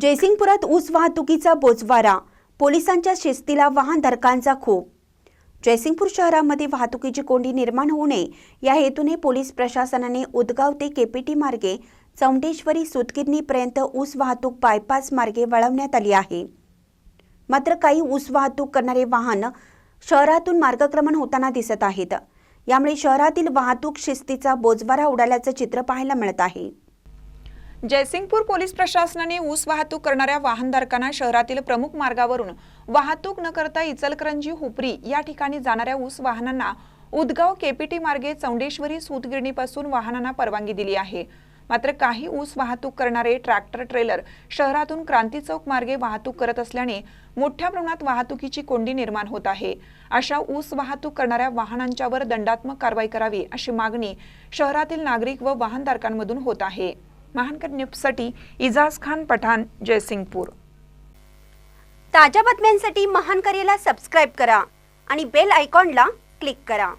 जयसिंगपुरात ऊस वाहतुकीचा बोजवारा पोलिसांच्या शिस्तीला वाहनधारकांचा खूप. जयसिंगपूर शहरामध्ये वाहतुकीची कोंडी निर्माण होऊ नये या हेतूने पोलीस प्रशासनाने उदगाव ते केपीटी मार्गे चौंडेश्वरी सुतगिरणीपर्यंत ऊस वाहतूक बायपास मार्गे वळवण्यात आली आहे. मात्र काही ऊस वाहतूक करणारे वाहन शहरातून मार्गक्रमण होताना दिसत आहेत. यामुळे शहरातील वाहतूक शिस्तीचा बोजवारा उडाल्याचं चित्र पाहायला मिळत आहे. जयसिंगपूर पोलीस प्रशासनाने ऊस वाहतूक करणाऱ्या वाहनधारकांना शहरातील प्रमुख मार्गावरून वाहतूक न करता इचलकरंजी हुपरी या ठिकाणी जाणाऱ्या ऊस वाहनांना उदगाव केपीटी मार्गे चौंडेश्वरी सूतगिरणीपासून वाहनांना परवानगी दिली आहे. मात्र काही ऊस वाहतूक करणारे ट्रॅक्टर ट्रेलर शहरातून क्रांती चौक मार्गे वाहतूक करत असल्याने मोठ्या प्रमाणात वाहतुकीची कोंडी निर्माण होत आहे. अशा ऊस वाहतूक करणाऱ्या वाहनांच्यावर दंडात्मक कारवाई करावी अशी मागणी शहरातील नागरिक व वाहनधारकांमधून होत आहे. महानकर न्यूजसाठी इजाज खान पठाण जयसिंगपूर. ताज्या बातम्यांसाठी महानकरीला सबस्क्राईब करा आणि बेल आयकॉनला क्लिक करा.